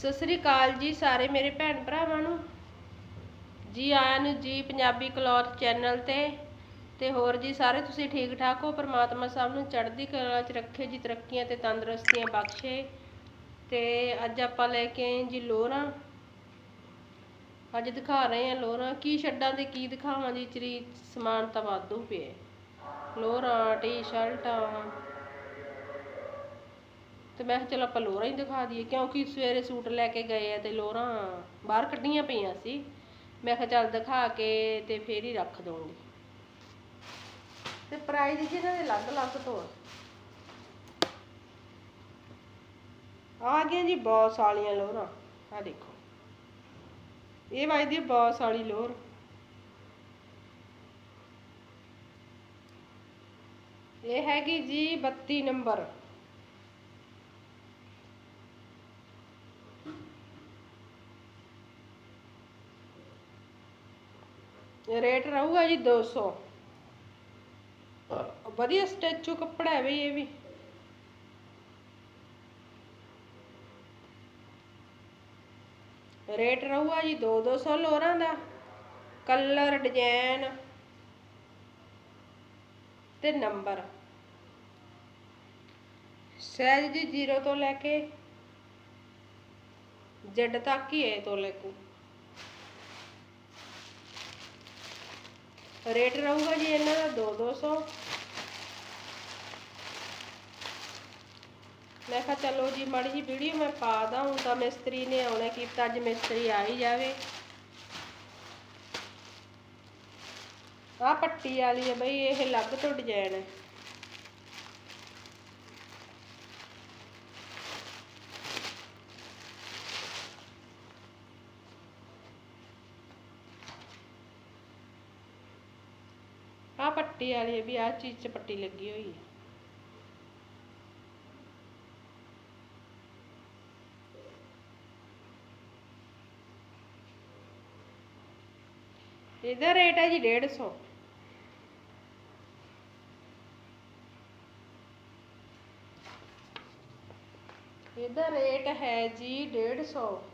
ਸਤਿ ਸ੍ਰੀ ਅਕਾਲ ਜੀ ਸਾਰੇ ਮੇਰੇ ਭੈਣ ਭਰਾਵਾਂ ਨੂੰ। ਜੀ ਆਇਆਂ ਨੂੰ ਜੀ ਪੰਜਾਬੀ ਕਲੌਥ ਚੈਨਲ ਤੇ ਤੇ ਹੋਰ ਜੀ ਸਾਰੇ ਤੁਸੀਂ ਠੀਕ ਠਾਕ ਹੋ? ਪਰਮਾਤਮਾ ਸਭ ਨੂੰ ਚੜ੍ਹਦੀ ਕਲਾ 'ਚ ਰੱਖੇ ਜੀ, ਤਰੱਕੀਆਂ ਤੇ ਤੰਦਰੁਸਤੀਆਂ ਬਖਸ਼ੇ। ਤੇ ਅੱਜ ਆਪਾਂ ਲੈ ਕੇ ਆਏ ਜੀ ਲੋਹਰਾਂ ਅੱਜ ਦਿਖਾ ਰਹੇ ਹਾਂ ਲੋਹਰਾਂ ਕੀ ਛੱਡਾਂ ਤੇ ਕੀ ਦਿਖਾਵਾਂ ਜੀ? ਚਰੀ ਸਮਾਨ ਤਾਂ ਵਾਧੂ ਪਿਆ। ਲੋਹਰਾਂ ਟੀ-ਸ਼ਰਟਾਂ ਤੇ ਮੈਂ ਕਿਹਾ ਚਲ ਆਪਾਂ ਲੋਰਾਂ ਹੀ ਦਿਖਾ ਦਈਏ, ਕਿਉਂਕਿ ਸਵੇਰੇ ਸੂਟ ਲੈ ਕੇ ਗਏ ਆ ਤੇ ਲੋਰਾਂ ਬਾਹਰ ਕੱਢੀਆਂ ਪਈਆਂ ਸੀ। ਮੈਂ ਕਿਹਾ ਚੱਲ ਦਿਖਾ ਕੇ ਤੇ ਫੇਰ ਹੀ ਰੱਖ ਦਊਂਗੀ। ਤੇ ਪ੍ਰਾਈਜ਼ ਜੀ ਇਹਨਾਂ ਦੇ ਅਲੱਗ-ਅਲੱਗ ਤੋਂ ਆ। ਗਈਆਂ ਜੀ ਬਹੁਤ ਸਾਲੀਆਂ ਲੋਰਾਂ ਆ ਦੇਖੋ। ਇਹ ਵੱਜਦੀ ਬਹੁਤ ਸਾਲੀ ਲੋਰ ਇਹ ਹੈਗੀ ਜੀ 32 ਨੰਬਰ। ਰੇਟ ਰਹੂਗਾ ਜੀ 200 ਵਧੀਆ ਸਟੈਚੂ ਕੱਪੜਾ ਹੈ ਬਈ ਇਹ ਵੀ। ਰੇਟ ਰਹੂਗਾ ਜੀ 2 200 ਲੋਰਾਂ ਦਾ। ਕਲਰ ਡਿਜ਼ਾਈਨ ਤੇ ਨੰਬਰ। ਸਾਈਜ਼ ਜੀ 0 ਤੋਂ ਲੈ ਕੇ Z ਤੱਕ ਹੀ ਹੈ ਤੋਂ ਲੈ ਕੇ। ਰੇਟ ਰਹੂਗਾ ਜੀ ਇਹਨਾਂ ਦਾ 2 200 ਮੈਂ ਕਿਹਾ ਚਲੋ ਜੀ, ਮਾੜੀ ਜੀ ਵੀਡੀਓ ਮੈਂ ਪਾ ਦਾਂ ਤਾਂ ਮਿਸਤਰੀ ਨੇ ਆਉਣਾ ਕੀਤਾ ਅੱਜ ਮਿਸਤਰੀ ਆ ਹੀ ਜਾਵੇ। ਆ ਪੱਟੀ ਵਾਲੀ ਹੈ ਬਈ, ਇਹ ਅਲੱਗ ਤੋਂ ਡਿਜ਼ਾਈਨ ਹੈ ਆ ਪੱਟੀ ਵਾਲੀ ਵੀ ਆ ਚੀਜ਼ 'ਚ ਪੱਟੀ ਲੱਗੀ ਹੋਈ ਹੈ। ਇਹਦਾ ਰੇਟ ਹੈ ਜੀ 150 ਇਹਦਾ ਰੇਟ ਹੈ ਜੀ 150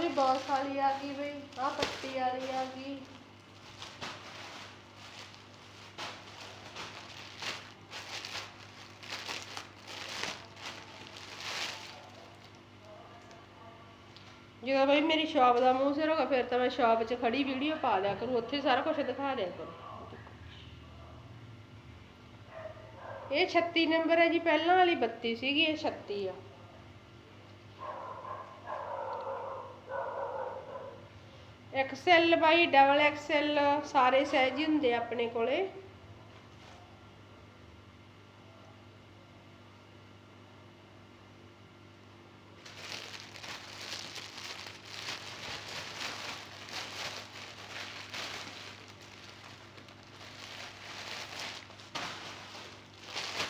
ਵੀ ਬਹੁਤ ਸਾਲੀ ਆ ਗਈ ਬਈ ਆ ਪੱਟੀ ਵਾਲੀ ਆ ਗਈ। ਜਦੋਂ ਬਈ ਮੇਰੀ ਸ਼ਾਪ ਦਾ ਮੂੰਹ ਸਿਰ ਹੋਗਾ ਫਿਰ ਤਾਂ ਮੈਂ ਸ਼ਾਪ 'ਚ ਖੜੀ ਵੀਡੀਓ ਪਾ ਲਿਆ ਕਰੂ, ਉੱਥੇ ਸਾਰਾ ਕੁਝ ਦਿਖਾ ਦਿਆ ਕਰੂ। ਇਹ 36 ਨੰਬਰ ਹੈ ਜੀ, ਪਹਿਲਾਂ ਵਾਲੀ 32 ਸੀਗੀ, ਇਹ 36 ਆ। ਐਕਸਐਲ ਬਾਈ ਡਬਲ ਐਕਸਐਲ ਸਾਰੇ ਸਾਈਜ਼ ਹੀ ਹੁੰਦੇ ਆਪਣੇ ਕੋਲੇ।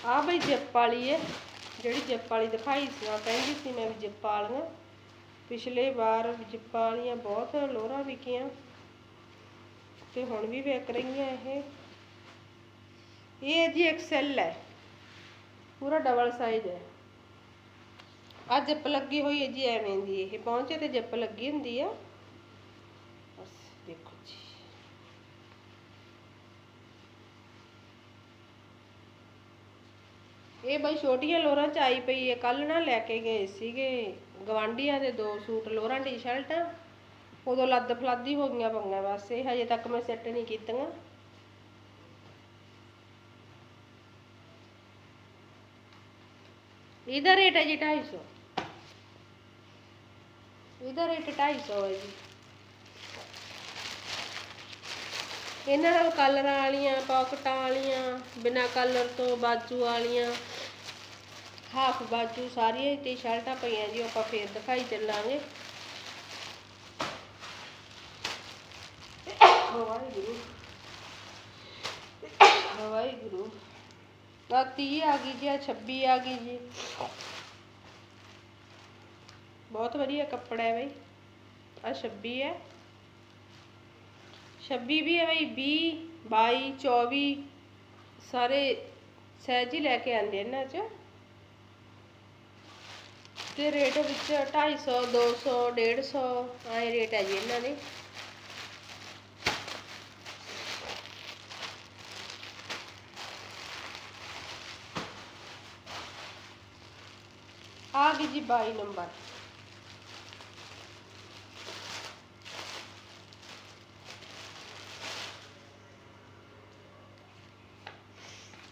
ਆ ਬਈ ਜਿੱਪ ਵਾਲੀ ਹੈ ਜਿਹੜੀ ਜਿੱਪ ਵਾਲੀ ਦਿਖਾਈ ਸੀ ਆ ਕਹਿੰਦੀ ਸੀ ਮੈਂ ਵੀ ਜਿੱਪ ਵਾਲੀਆਂ। ਪਿਛਲੇ ਵਾਰ ਜਿੱਪਾਂ ਵਾਲੀਆਂ ਬਹੁਤ ਲੋਹਰਾਂ ਵਿਕੀਆਂ ਤੇ ਹੁਣ ਵੀ ਵਿਕ ਰਹੀਆਂ ਇਹ। ਇਹ ਜੀ ਐਕਸਐਲ ਹੈ। ਪੂਰਾ ਡਬਲ ਸਾਈਜ਼ ਹੈ। ਆ ਜਿੱਪ ਲੱਗੀ ਹੋਈ ਹੈ ਜੀ, ਐਵੇਂ ਦੀ ਇਹ। ਪਹੁੰਚੇ ਤੇ ਜਿੱਪ ਲੱਗੀ ਹੁੰਦੀ ਆ ਬਸ ਦੇਖੋ ਜੀ ਇਹ ਬਈ ਛੋਟੀਆਂ ਲੋਰਾਂ ਚ ਆਈ ਪਈ ਹੈ ਕੱਲ ਨਾ ਲੈ ਕੇ ਗਏ ਸੀਗੇ ਗਵਾਂਢੀਆਂ ਦੇ ਦੋ ਸੂਟ, ਲੋਰਾਂ ਟੀ-ਸ਼ਰਟਾਂ। ਉਦੋਂ ਲੱਦ ਫਲਾਦੀ ਹੋ ਗਈਆਂ ਪੰਗਾਂ ਬਸ, ਇਹ ਹਜੇ ਤੱਕ ਮੈਂ ਸੈੱਟ ਨਹੀਂ ਕੀਤੀਆਂ। ਇਹਦਾ ਰੇਟ ਹੈ ਜੀ 250 ਇਹਦਾ ਰੇਟ 250 ਹੈ ਜੀ। ਇਹਨਾਂ ਨਾਲ ਕਲਰਾਂ ਵਾਲੀਆਂ, ਪਾਕਟਾਂ ਵਾਲੀਆਂ, ਬਿਨਾ ਕਲਰ ਤੋਂ ਬਾਜੂ ਵਾਲੀਆਂ ਹਾਫ ਬਾਜੂ ਸਾਰੀਆਂ ਟੀ ਸ਼ਰਟਾਂ ਪਈਆਂ ਜੀ ਉਹ ਆਪਾਂ ਫੇਰ ਦਿਖਾਈ ਚੱਲਾਂਗੇ ਹੋਰ ਵਾਹਿਗੁਰੂ ਵਾਹਿਗੁਰੂ ਆ 30 ਆ ਗਈ ਜੀ ਆ 26 ਆ ਗਈ ਜੀ ਬਹੁਤ ਵਧੀਆ ਕੱਪੜਾ ਹੈ ਬਈ ਆ 26 ਹੈ 26 ਵੀ ਹੈ ਬਈ 20 22 24 ਸਾਰੇ ਸਹਿਜ ਹੀ ਲੈ ਕੇ ਆਂਦੇ ਇਹਨਾਂ 'ਚ ਤੇ ਰੇਟ ਵਿੱਚ 250 200 150 ਆਏ ਰੇਟ ਹੈ ਜੀ ਇਹਨਾਂ ਦੇ। ਆ ਗਈ ਜੀ 22 ਨੰਬਰ।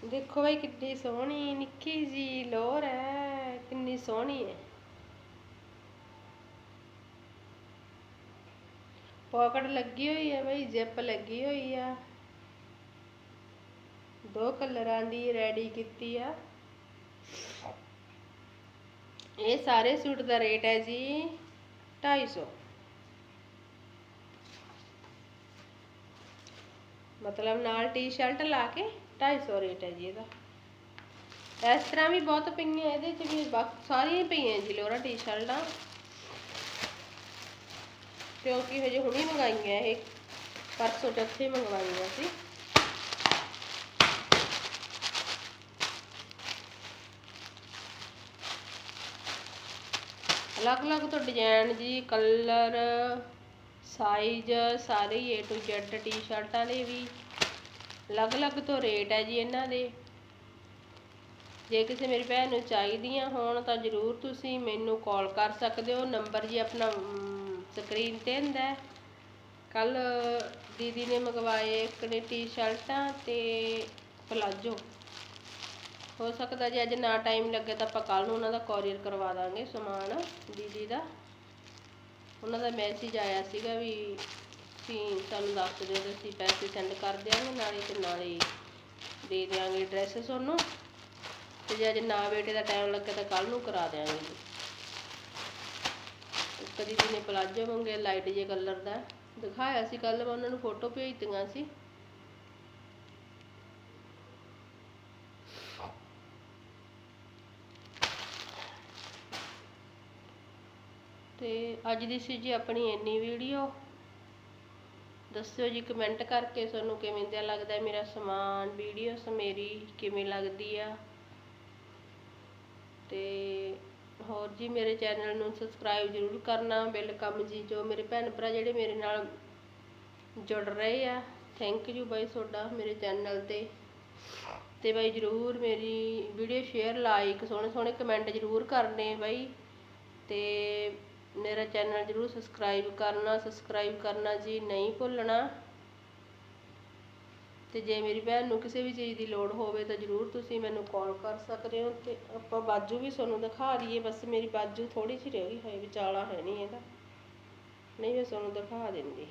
ਦੇਖੋ ਬਈ ਕਿੰਨੀ ਸੋਹਣੀ, ਨਿੱਕੀ ਜੀ ਲੋਰ ਹੈ, ਕਿੰਨੀ ਸੋਹਣੀ ਹੈ। ਪੌਕਟ ਲੱਗੀ ਹੋਈ ਹੈ ਬਈ ਜਿਪ ਲੱਗੀ ਹੋਈ ਆ ਦੋ ਕਲਰਾਂ ਦੀ ਰੈਡੀ ਕੀਤੀ ਆ ਇਹ ਸਾਰੇ ਸੂਟ ਦਾ ਰੇਟ ਹੈ ਜੀ 250 ਮਤਲਬ ਨਾਲ ਟੀ-ਸ਼ਰਟ ਲਾ ਕੇ 250 ਰੇਟ ਹੈ ਜੀ ਇਹਦਾ ਇਸ ਤਰ੍ਹਾਂ ਵੀ ਬਹੁਤ ਪਈਆਂ ਇਹਦੇ ਚ ਵੀ ਬਾਕੀ ਸਾਰੀਆਂ ਹੀ ਪਈਆਂ ਜੀ ਲੋਰਾ ਟੀ-ਸ਼ਰਟਾਂ ਕਿਉਂਕਿ ਹਜੇ ਹੁਣੀ ਮੰਗਾਈਆਂ ਇਹ। ਪਰਸੋਂ ਚੌਥੇ ਮੰਗਵਾਈਆਂ ਸੀ। ਅਲੱਗ-ਅਲੱਗ ਤੋਂ ਡਿਜ਼ਾਈਨ ਜੀ, ਕਲਰ ਸਾਈਜ਼ ਸਾਰੇ ਏ ਟੂ ਜ਼ੈਡ ਟੀ-ਸ਼ਰਟਾਂ ਦੇ ਵੀ। ਅਲੱਗ-ਅਲੱਗ ਤੋਂ ਰੇਟ ਹੈ ਜੀ ਇਹਨਾਂ ਦੇ। ਜੇ ਕਿਸੇ ਮੇਰੀ ਭੈਣ ਨੂੰ ਚਾਹੀਦੀਆਂ ਹੋਣ ਤਾਂ ਜ਼ਰੂਰ ਤੁਸੀਂ ਮੈਨੂੰ ਕਾਲ ਕਰ ਸਕਦੇ ਹੋ। ਨੰਬਰ ਜੀ ਆਪਣਾ ਸਕਰੀਨ ਤੇ ਹੁੰਦਾ ਹੈ। ਕੱਲ ਦੀਦੀ ਨੇ ਮੰਗਵਾਏ ਇੱਕ ਨੇ ਟੀ-ਸ਼ਰਟਾਂ ਤੇ ਪਲਾਜੋ। ਹੋ ਸਕਦਾ ਜੇ ਅੱਜ ਨਾ ਟਾਈਮ ਲੱਗੇ ਤਾਂ ਆਪਾਂ ਕੱਲ ਨੂੰ ਉਹਨਾਂ ਦਾ ਕੋਰੀਅਰ ਕਰਵਾ ਦਾਂਗੇ ਸਮਾਨ, ਦੀਦੀ ਦਾ। ਉਹਨਾਂ ਦਾ ਮੈਸੇਜ ਆਇਆ ਸੀਗਾ ਵੀ ਤੁਸੀਂ ਸਾਨੂੰ ਦੱਸ ਦਿਓ ਤੇ ਅਸੀਂ ਪੈਸੇ ਸੈਂਡ ਕਰ ਦਿਆਂਗੇ, ਨਾਲੇ ਤੇ ਨਾਲੇ ਦੇ ਦਿਆਂਗੇ ਐਡਰੈਸ ਤੁਹਾਨੂੰ। ਤੇ ਜੇ ਅੱਜ ਨਾ ਬੇਟੇ ਦਾ ਟਾਈਮ ਲੱਗੇ ਤਾਂ ਕੱਲ ਨੂੰ ਕਰਾ ਦਿਆਂਗੇ। ਜੀ ਇੱਕ ਪਲਾਜੋ ਮੰਗੇ ਲਾਈਟ ਜੇ ਕਲਰ ਦਾ। ਦਿਖਾਇਆ ਸੀ ਕੱਲ ਮੈਂ ਉਹਨਾਂ ਨੂੰ ਫੋਟੋ ਭੇਜ ਸੀ। ਤੇ ਅੱਜ ਦੀ ਸੀ ਜੀ ਆਪਣੀ ਇੰਨੀ ਵੀਡੀਓ ਦੱਸਿਓ ਜੀ ਕਮੈਂਟ ਕਰਕੇ ਤੁਹਾਨੂੰ ਕਿਵੇਂ ਦਾ ਲੱਗਦਾ ਮੇਰਾ ਸਮਾਨ ਵੀਡੀਓਸ ਮੇਰੀ ਕਿਵੇਂ ਲੱਗਦੀ ਆ। ਤੇ ਹੋਰ ਜੀ ਮੇਰੇ ਚੈਨਲ ਨੂੰ ਸਬਸਕ੍ਰਾਈਬ ਜ਼ਰੂਰ ਕਰਨਾ ਵੈਲਕਮ ਜੀ, ਜੋ ਮੇਰੇ ਭੈਣ ਭਰਾ ਜਿਹੜੇ ਮੇਰੇ ਨਾਲ ਜੁੜ ਰਹੇ ਆ ਥੈਂਕ ਯੂ ਬਾਈ ਤੁਹਾਡਾ ਮੇਰੇ ਚੈਨਲ ਤੇ। ਤੇ ਬਾਈ ਜਰੂਰ ਮੇਰੀ ਵੀਡੀਓ ਸ਼ੇਅਰ ਲਾਈਕ ਸੋਹਣੇ ਸੋਹਣੇ ਕਮੈਂਟ ਜਰੂਰ ਕਰਨੇ ਬਾਈ। ਤੇ ਮੇਰਾ ਚੈਨਲ ਜਰੂਰ ਸਬਸਕ੍ਰਾਈਬ ਕਰਨਾ ਸਬਸਕ੍ਰਾਈਬ ਕਰਨਾ ਜੀ ਨਹੀਂ ਭੁੱਲਣਾ। ਤੇ ਜੇ ਮੇਰੀ ਭੈਣ ਨੂੰ ਕਿਸੇ ਵੀ ਚੀਜ਼ ਦੀ ਲੋੜ ਹੋਵੇ ਤਾਂ ਜਰੂਰ ਤੁਸੀਂ ਮੈਨੂੰ ਕਾਲ ਕਰ ਸਕਦੇ ਹੋ ਤੇ ਆਪਾਂ ਬਾਜੂ ਵੀ ਤੁਹਾਨੂੰ ਦਿਖਾ ਦਈਏ, ਬਸ ਮੇਰੀ ਬਾਜੂ ਥੋੜ੍ਹੀ ਜਿਹੀ ਰਹਿ ਗਈ ਹੈ ਵਿਚਾਲਾ ਹੈ ਨਹੀਂ ਇਹਦਾ। ਨਹੀਂ, ਮੈਂ ਤੁਹਾਨੂੰ ਦਿਖਾ ਦਿੰਦੀ।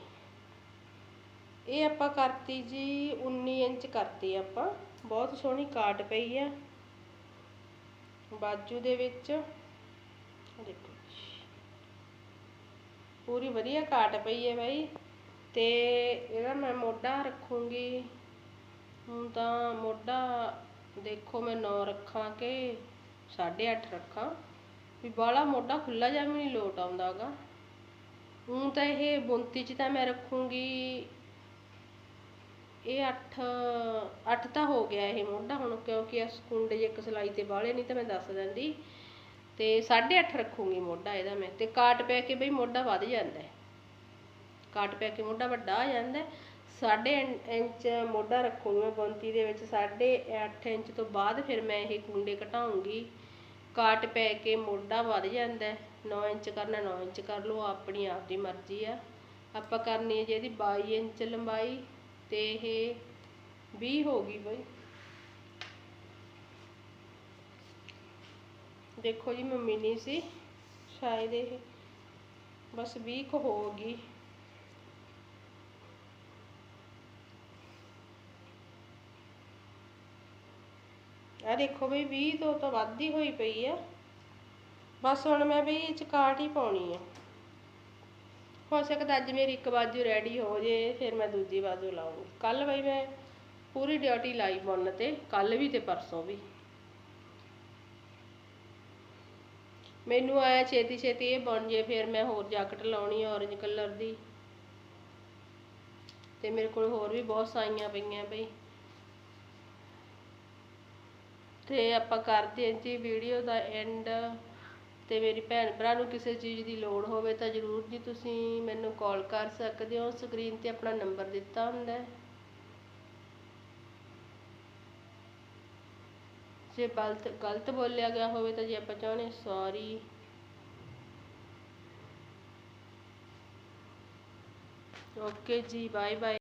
ਇਹ ਆਪਾਂ ਕਰਤੀ ਜੀ 19 ਇੰਚ ਕਰਤੀ ਆਪਾਂ, ਬਹੁਤ ਸੋਹਣੀ ਕਾਟ ਪਈ ਆ। ਬਾਜੂ ਦੇ ਵਿੱਚ ਦੇਖੋ ਪੂਰੀ ਵਧੀਆ ਕਾਟ ਪਈ ਹੈ ਬਾਈ। ਤੇ ਇਹਦਾ ਮੈਂ ਮੋਢਾ ਰੱਖੂੰਗੀ। ਹੁਣ ਤਾਂ ਮੋਢਾ ਦੇਖੋ ਮੈਂ 9 ਰੱਖਾਂ ਕਿ 8.5 ਰੱਖਾਂ। ਵੀ ਬਾਲਾ ਮੋਢਾ ਖੁੱਲਾ ਜਿਹਾ ਵੀ ਨਹੀਂ ਲੋਟ ਆਉਂਦਾਗਾ। ਹੁਣ ਤਾਂ ਇਹ ਬੁੰਤੀ 'ਚ ਤਾਂ ਮੈਂ ਰੱਖੂੰਗੀ, ਇਹ 8 8 ਤਾਂ ਹੋ ਗਿਆ ਇਹ ਮੋਢਾ ਹੁਣ, ਕਿਉਂਕਿ ਇਸ ਕੁੰਡੇ ਜੇ ਇੱਕ ਸਲਾਈ ਤੇ ਬਾਹਲੇ ਨਹੀਂ ਤਾਂ ਮੈਂ ਦੱਸ ਦਿੰਦੀ। ਤੇ 8.5 ਰੱਖੂੰਗੀ ਮੋਢਾ ਇਹਦਾ ਮੈਂ। ਤੇ ਕਾਟ ਪੈ ਕੇ ਬਈ ਮੋਢਾ ਵੱਧ ਜਾਂਦਾ ਹੈ। ਕਾਟ ਪੈ ਕੇ ਮੋਢਾ ਵੱਡਾ ਆ ਜਾਂਦਾ ਹੈ। ਸਾਢੇ ਇੰਚ ਮੋਢਾ ਰੱਖੂੰਗੀ ਮੈਂ ਬੁੰਤੀ ਦੇ ਵਿੱਚ, ਸਾਢੇ 8 ਇੰਚ ਤੋਂ ਬਾਅਦ ਫਿਰ ਮੈਂ ਇਹ ਕੁੰਡੇ ਘਟਾਉਂਗੀ ਕਾਟ ਪੈ ਕੇ ਮੋਢਾ ਵੱਧ ਜਾਂਦਾ ਹੈ 9 ਇੰਚ ਕਰਨਾ 9 ਇੰਚ ਕਰ ਲਓ, ਆਪਣੀ ਆਪ ਦੀ ਮਰਜ਼ੀ ਆ। ਆਪਾਂ ਕਰਨੀ ਹੈ ਜੀ ਇਹਦੀ 22 ਇੰਚ ਲੰਬਾਈ ਤੇ ਇਹ 20 ਹੋ ਗਈ ਬਈ। ਦੇਖੋ ਜੀ ਮੰਮੀ ਨਹੀਂ ਸੀ, ਸ਼ਾਇਦ ਇਹ ਬਸ 20 ਕੁ ਹੋ ਗਈ। ਆ ਦੇਖੋ ਬਈ 20 ਤੋਂ ਤਾਂ ਵੱਧ ਹੀ ਹੋਈ ਪਈ ਆ। ਬਸ ਹੁਣ ਮੈਂ ਬਈ ਇਹ ਚ ਕਾਟ ਹੀ ਪਾਉਣੀ ਆ। ਹੋ ਸਕਦਾ ਅੱਜ ਮੇਰੀ ਇੱਕ ਬਾਜੂ ਰੈਡੀ ਹੋ ਜੇ, ਫਿਰ ਮੈਂ ਦੂਜੀ ਬਾਜੂ ਲਾਉਂਗੀ ਕੱਲ ਬਈ ਮੈਂ ਪੂਰੀ ਡਿਊਟੀ ਲਾਈ ਬੁੰਨ ਤੇ ਕੱਲ ਵੀ ਤੇ ਪਰਸੋਂ ਵੀ। ਮੈਨੂੰ ਆਇਆ ਛੇਤੀ ਛੇਤੀ ਇਹ ਬਣ ਜੇ, ਫਿਰ ਮੈਂ ਹੋਰ ਜੈਕਟ ਲਾਉਣੀ ਆ orange ਕਲਰ ਦੀ। ਤੇ ਮੇਰੇ ਕੋਲ ਹੋਰ ਵੀ ਬਹੁਤ ਸਾਈਆਂ ਪਈਆਂ ਬਈ। ਤੇ ਆਪਾਂ ਕਰਦੇ ਹਾਂ ਜੀ ਵੀਡੀਓ ਦਾ ਐਂਡ ਤੇ ਮੇਰੀ ਭੈਣ ਭਰਾ ਨੂੰ ਕਿਸੇ ਚੀਜ਼ ਦੀ ਲੋੜ ਹੋਵੇ ਤਾਂ ਜਰੂਰ ਜੀ ਤੁਸੀਂ ਮੈਨੂੰ ਕਾਲ ਕਰ ਸਕਦੇ ਹੋ। ਸਕਰੀਨ ਤੇ ਆਪਣਾ ਨੰਬਰ ਦਿੱਤਾ ਹੁੰਦਾ ਹੈ। ਜੇ ਗਲਤ ਗਲਤ ਬੋਲਿਆ ਗਿਆ ਹੋਵੇ ਤਾਂ ਜੇ ਆਪਾਂ ਚਾਹੁੰਦੇ ਸੌਰੀ ਓਕੇ ਜੀ ਬਾਏ ਬਾਏ